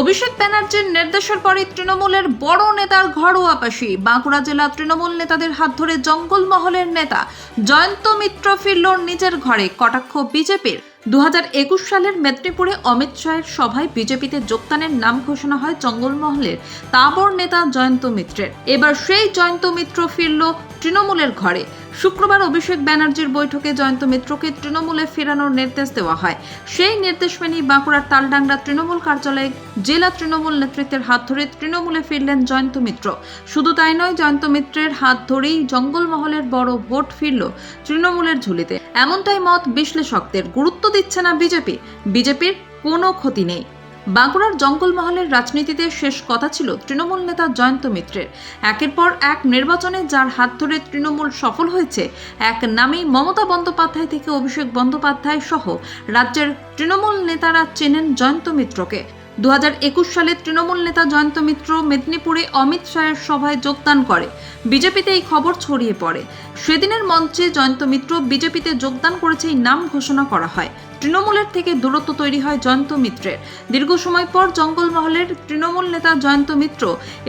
অভিষেক ব্যানার্জির নির্দেশের পরে তৃণমূলের বড় নেতার ঘরোয়া পাশি। বাঁকুড়া জেলা তৃণমূল নেতাদের হাত ধরে জঙ্গলমহলের নেতা জয়ন্ত মিত্র ফিরল নিজের ঘরে কটাক্ষ বিজেপির। দু হাজার একুশ সালের মেদিনীপুরে অমিত শাহের সভায় বিজেপিতে যোগদানের নাম ঘোষণা হয় জঙ্গলমহলের। তাবর নেতা জয়ন্ত মিত্রের। এবার সেই জয়ন্ত মিত্র ফিরল তৃণমূলের ঘরে। শুক্রবার অভিষেক ব্যানার্জির বৈঠকে জয়ন্ত মিত্রকে তৃণমূলে ফেরানোর নির্দেশ দেওয়া হয়। সেই নির্দেশ মেনেই বাঁকুড়ার তালডাংরা তৃণমূল কার্যালয়ে জেলা তৃণমূল নেতৃত্বের হাত ধরে তৃণমূলে ফিরলেন জয়ন্ত মিত্র। শুধু তাই নয়, জয়ন্ত মিত্রের হাত ধরেই জঙ্গলমহলের বড় ভোট ফিরল তৃণমূলের ঝুলিতে। এমনটাই মত বিশ্লেষকদের। গুরুত্ব দিচ্ছে না বিজেপি। বিজেপির কোনো ক্ষতি নেই। বাঁকুড়ার জঙ্গলমহলের রাজনীতিতে শেষ কথা ছিল তৃণমূল নেতা জয়ন্ত মিত্রের। একের পর এক নির্বাচনে যার হাত ধরে তৃণমূল সফল হয়েছে, এক নামেই মমতা বন্দ্যোপাধ্যায় থেকে অভিষেক বন্দ্যোপাধ্যায় সহ রাজ্যের তৃণমূল নেতারা চেনেন জয়ন্ত মিত্রকে। দু হাজার একুশ সালে তৃণমূল নেতা জয়ন্ত মিত্র মেদিনীপুরে অমিত শাহের সভায় যোগদান করে। বিজেপিতে এই খবর ছড়িয়ে পড়ে। সেদিনের মঞ্চে জয়ন্ত মিত্র বিজেপিতে যোগদান করেছে এই নাম ঘোষণা করা হয়। তৃণমূলের থেকে দূরত্ব তৈরি হয় জয়ন্ত মিত্রের। দীর্ঘ সময় পর জঙ্গলমহলের তৃণমূল নেতা জয়ন্ত মিত্র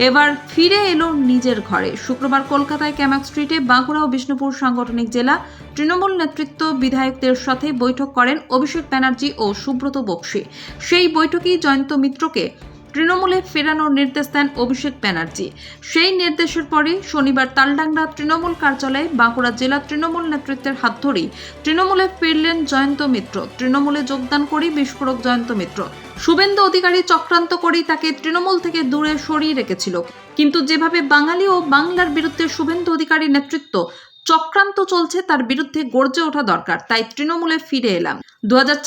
এবার ফিরে এলো নিজের ঘরে। শুক্রবার কলকাতায় ক্যামাক স্ট্রিটে বাঁকুড়া ও বিষ্ণুপুর সাংগঠনিক জেলা তৃণমূল নেতৃত্ব বিধায়কদের সাথে বৈঠক করেন অভিষেক ব্যানার্জি ও সুব্রত বক্সি। সেই বৈঠকেই জয়ন্ত মিত্রকে তৃণমূলে ফেরানোর নির্দেশ দেন অভিষেক ব্যানার্জি। সেই নির্দেশের পরে শনিবার তালডাংরা তৃণমূল কার্যালয়ে বাঁকুড়া জেলা তৃণমূল নেতৃত্বের হাত ধরেই তৃণমূলে ফিরলেন জয়ন্ত মিত্র। তৃণমূলে যোগদান করেই বিস্ফোরক জয়ন্ত মিত্র। শুভেন্দু অধিকারী চক্রান্ত করেই তাকে তৃণমূল থেকে দূরে সরিয়ে রেখেছিল। কিন্তু যেভাবে বাঙালি ও বাংলার বিরুদ্ধে শুভেন্দু অধিকারী নেতৃত্ব চক্রান্ত চলছে, তার বিরুদ্ধে গর্জে ওঠা দরকার। তাই তৃণমূলে ফিরে এলাম। দু হাজার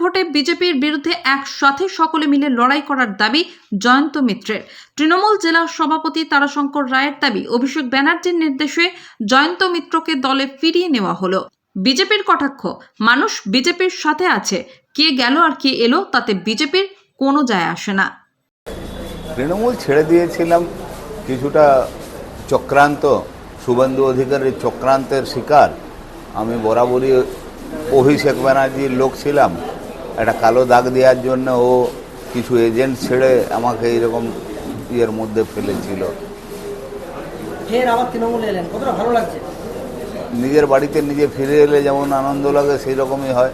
ভোটে বিজেপির বিরুদ্ধে একসাথে সকলে মিলে লড়াই করার দাবি জয়ন্ত মিত্রের। তৃণমূল জেলা সভাপতি তারাশঙ্কর রায়ের দাবি, অভিষেক ব্যানার্জির নির্দেশে জয়ন্ত মিত্রকে দলে ফিরিয়ে নেওয়া হলো। বিজেপির কটাক্ষ, মানুষ বিজেপির সাথে আছে, কে গেল আর কে এলো তাতে বিজেপির কোনো যায় আসে না। তৃণমূল ছেড়ে দিয়েছিলাম কিছুটা চক্রান্ত, শুভেন্দু অধিকারের চক্রান্তের শিকার, আমি বরাবরই অভিষেক ব্যানার্জির লোক ছিলাম। একটা কালো দাগ দেওয়ার জন্য ও কিছু এজেন্ট ছেড়ে আমাকে এইরকম ইয়ের মধ্যে ফেলেছিল। ফের আবার তৃণমূলে এলেন। কতটা ভালো লাগছে? নিজের বাড়িতে নিজে ফিরে এলে যেমন আনন্দ লাগে সেই রকমই হয়।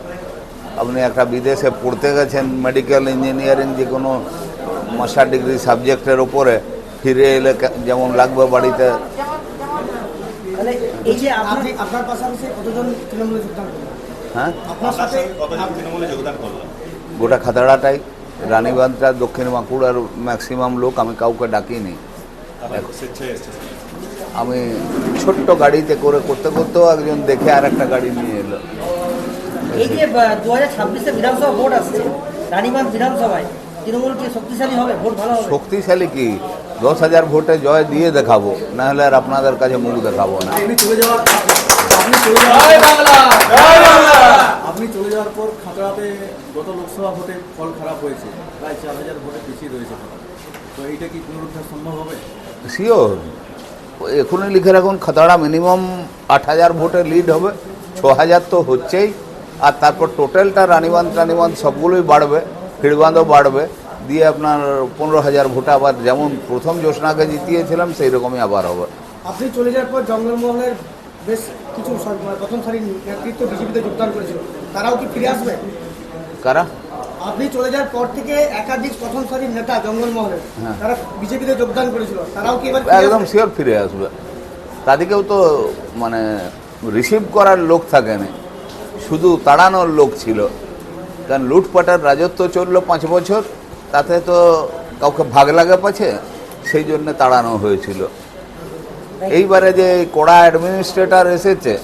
আপনি একটা বিদেশে পড়তে গেছেন মেডিকেল ইঞ্জিনিয়ারিং যে কোনো মাস্টার ডিগ্রি সাবজেক্টের ওপরে ফিরে এলে যেমন লাগবে বাড়িতে। এই যে আপনার পাশাপাশি কতজন তৃণমূলে যোগদান হ্যাঁ? গোটা খাতাড়াটাই রানীবাঁধটা দক্ষিণ বাঁকুড়ার ম্যাক্সিমাম লোক আমি কাউকে ডাকিনি। আমি ছোট্ট গাড়িতে করে করতে করতেও একজন দেখে আর একটা গাড়ি নিয়ে এলো। এই যে দু হাজার ছাব্বিশে বিধানসভা ভোট আসছে রানীবাঁধ বিধানসভায় তৃণমূল কি শক্তিশালী হবে? ভোট ভালো হবে? শক্তিশালী কি? দশ হাজার ভোটে জয় দিয়ে দেখাবো না হলে আর আপনাদের কাছে মুখ দেখাবো না। আপনি চলে যাওয়ার পর খাতড়াতে গত লোকসভা ভোটে ফল খারাপ হয়েছে। প্রায় চার হাজার ভোটে পিছিয়ে রয়েছে তো এইটা কি পুনরুদ্ধার সম্ভব হবে? শিওর এখনই লিখে রাখুন খাতাড়া মিনিমাম আট হাজার ভোটে লিড হবে। ছ হাজার তো হচ্ছেই। আর তারপর টোটালটা রানীবান্ধ টানিবান্ধ সবগুলোই বাড়বে হিড়বান্ধও বাড়বে। দিয়ে আপনার পনেরো হাজার ভোটে আবার যেমন প্রথম জ্যোৎস্নাকে জিতিয়েছিলাম সেই রকমই আবার হবে। আপনি চলে যাওয়ার পর জঙ্গলমহলের বেশ কিছু মানে প্রথম সারির নেতৃত্ব বিজেপিতে যোগদান করেছিল। তারাও কি ফিরে আসবে? কারা? আপনি চলে যাওয়ার পর থেকে একাধিক প্রথম সারির নেতা জঙ্গলমহলের হ্যাঁ। তারা বিজেপিতে যোগদান করেছিল। তারাও কি এবার একদম? শিওর ফিরে আসবে। তাদেরকেও তো মানে রিসিভ করার লোক থাকেনি শুধু তাড়ানোর লোক ছিল। কারণ লুটপাটার রাজত্ব চলল পাঁচ বছর তাতে তো কাউকে ভাগ লাগে পাছে সেই জন্য তাড়ানো হয়েছিল। এইবারে যে এই কড়া অ্যাডমিনিস্ট্রেটর এসেছে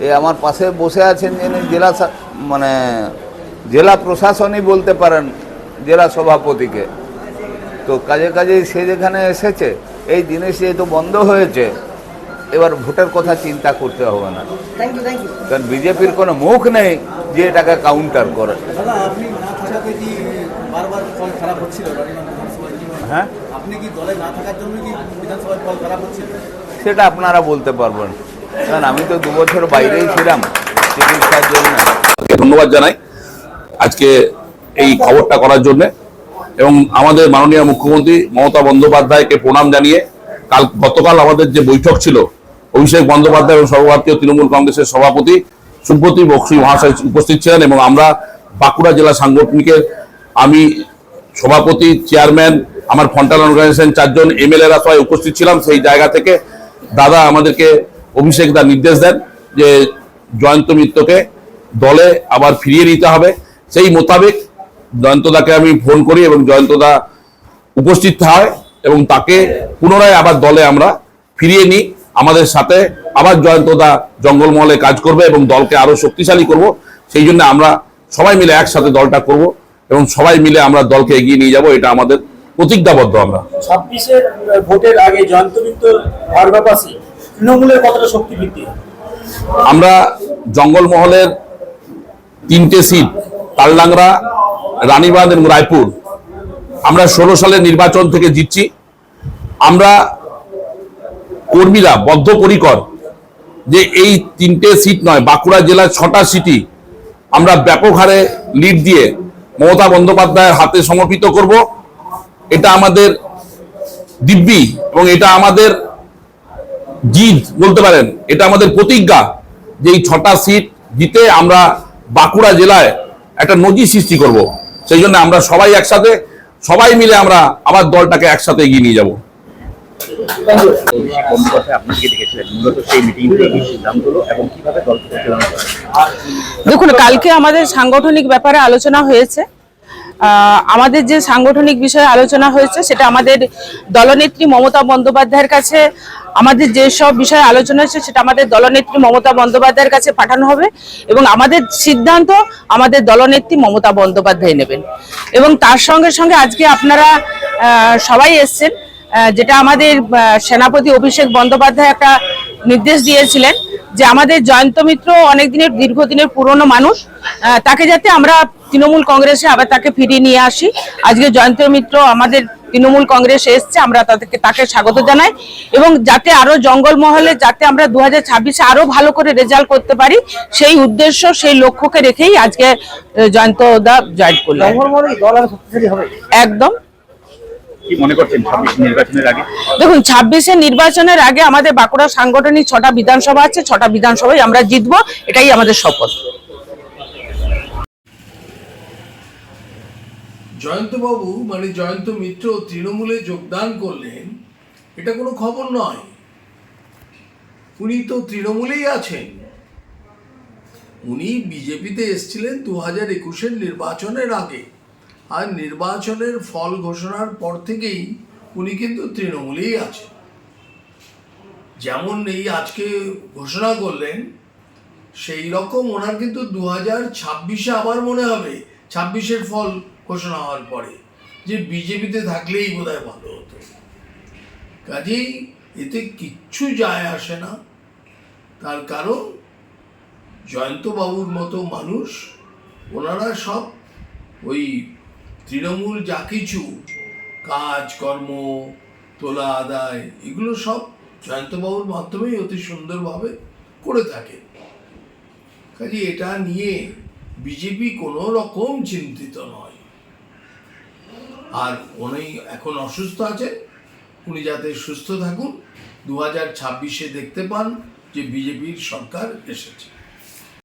এ আমার পাশে বসে আছেন যিনি জেলা সা- মানে জেলা প্রশাসনই বলতে পারেন জেলা সভাপতিকে। তো কাজে কাজে সে যেখানে এসেছে এই জিনিস যেহেতু বন্ধ হয়েছে। এবার ভোটের কথা চিন্তা করতে হবে না। কারণ বিজেপির কোনো মুখ নেই যে এটাকে কাউন্টার করে। হয়? হ্যাঁ? আপনি কি দলে না থাকার জন্য কি বিধানসভায় ফল খারাপ হচ্ছিল? সেটা আপনারা বলতে পারবেন। কারণ আমি তো দু বছর বাইরেই ছিলাম, চিকিৎসার জন্য। ধন্যবাদ জানাই আজকে এই খবরটা করার জন্য। এবং আমাদের মাননীয় মুখ্যমন্ত্রী মমতা বন্দ্যোপাধ্যায়কে প্রণাম জানিয়ে কাল গতকাল আমাদের যে বৈঠক ছিল, অভিষেক বন্দ্যোপাধ্যায় এবং সর্বভারতীয় তৃণমূল কংগ্রেসের সভাপতি সুব্রতী বক্সি মহাশয় উপস্থিত ছিলেন এবং আমরা বাঁকুড়া জেলা সাংগঠনিকের আমি সভাপতি, চেয়ারম্যান, আমার ফন্টাল অর্গানাইজেশন চারজন এমএলএরা সবাই উপস্থিত ছিলাম সেই জায়গা থেকে দাদা আমাদেরকে অভিষেক দা নির্দেশ দেন যে জয়ন্ত মিত্রকে দলে আবার ফিরিয়ে নিতে হবে। সেই মোতাবেক জয়ন্তদাকে আমি ফোন করি এবং জয়ন্তদা উপস্থিত হয় এবং তাকে পুনরায় আবার দলে আমরা ফিরিয়ে নিই। আমাদের সাথে আবার জয়ন্তদা জঙ্গলমহলে কাজ করবে এবং দলকে আরও শক্তিশালী করব। সেই জন্য আমরা সবাই মিলে একসাথে দলটা করব এবং সবাই মিলে আমরা দলকে এগিয়ে নিয়ে যাব। এটা আমাদের প্রতিজ্ঞাবদ্ধ আমরা। ছাব্বিশের ভোটের আগে তৃণমূলের কতটা শক্তি বৃদ্ধি? আমরা জঙ্গলমহলের তিনটে সিট তালডাংরা রানীবাঁধ এবং রায়পুর আমরা ষোলো সালের নির্বাচন থেকে জিতছি। আমরা কর্মীরা বদ্ধপরিকর যে এই তিনটে সিট নয় বাঁকুড়া জেলার ছটা সিটি আমরা ব্যাপক হারে লিড দিয়ে মমতা বন্দ্যোপাধ্যায়ের হাতে সমর্পিত করব। এটা আমাদের দিব্যি এবং এটা আমাদের জিদ বলতে পারেন। এটা আমাদের প্রতিজ্ঞা যে এই ছটা সিট জিতে আমরা বাঁকুড়া জেলায় একটা নজির সৃষ্টি করব। সেই জন্য আমরা সবাই একসাথে, সবাই মিলে আমরা আবার দলটাকে একসাথে এগিয়ে নিয়ে যাব? দেখুন, কালকে আমাদের সাংগঠনিক ব্যাপারে আলোচনা হয়েছে। আমাদের যে সাংগঠনিক বিষয়ে আলোচনা হয়েছে, সেটা আমাদের দলনেত্রী মমতা বন্দ্যোপাধ্যায়ের কাছে, আমাদের যে সব বিষয়ে আলোচনা হয়েছে, সেটা আমাদের দলনেত্রী মমতা বন্দ্যোপাধ্যায়ের কাছে পাঠানো হবে এবং আমাদের সিদ্ধান্ত আমাদের দলনেত্রী মমতা বন্দ্যোপাধ্যায় নেবেন। এবং তার সঙ্গে সঙ্গে আজকে আপনারা সবাই এসছেন যেটা আমাদের সেনাপতি অভিষেক বন্দ্যোপাধ্যায় একটা নির্দেশ দিয়েছিলেন যে আমাদের জয়ন্ত মিত্র অনেক দিনের দীর্ঘদিনের পুরনো মানুষ। তাকে যাতে আমরা তৃণমূল কংগ্রেসে আবার তাকে ফিরিয়ে নিয়ে আসি। আজকে জয়ন্ত মিত্র আমাদের তৃণমূল কংগ্রেস এসছে আমরা তাদেরকে তাকে স্বাগত জানাই। এবং যাতে আরও জঙ্গলমহলে যাতে আমরা দু হাজার ছাব্বিশে আরও ভালো করে রেজাল্ট করতে পারি সেই উদ্দেশ্য সেই লক্ষ্যকে রেখেই আজকে জয়ন্ত দা জয়েন করলেন। জঙ্গলমহলে কি দল আরও শক্তিশালী হবে। একদম। কি মনে করছেন ছাব্বিশ নির্বাচনের আগে? দেখুন ছাব্বিশে নির্বাচনের আগে আমাদের বাঁকুড়া সাংগঠনিক ছটা বিধানসভা আছে ছটা বিধানসভায় আমরা জিতবো এটাই আমাদের শপথ। জয়ন্তবাবু মানে জয়ন্ত মিত্র তৃণমূলে যোগদান করলেন এটা কোনো খবর নয়। উনি তো তৃণমূলেই আছেন। উনি বিজেপিতে এসেছিলেন দু হাজার একুশের নির্বাচনের আগে। আর নির্বাচনের ফল ঘোষণার পর থেকেই উনি কিন্তু তৃণমূলেই আছেন যেমন এই আজকে ঘোষণা করলেন, সেই রকম ওনার কিন্তু দু হাজার ছাব্বিশে আবার মনে হবে ছাব্বিশের ফল ঘোষণা হওয়ার পরে, যে বিজেপিতে থাকলেই বোধহয় ভালো হতো। কাজেই এতে কিচ্ছু যায় আসে না। তার কারণ জয়ন্তবাবুর মতো মানুষ, ওনারা সব ওই তৃণমূল যা কিছু, কাজ, কর্ম, তোলা, আদায়, এগুলো সব জয়ন্তবাবুর মাধ্যমেই অতি সুন্দরভাবে করে থাকে। কাজে এটা নিয়ে বিজেপি কোনো রকম চিন্তিত নয়। আর উনি এখন অসুস্থ আছেন, উনি যাতে সুস্থ থাকুন, দু হাজার ছাব্বিশে দেখতে পান যে বিজেপির সরকার এসেছে।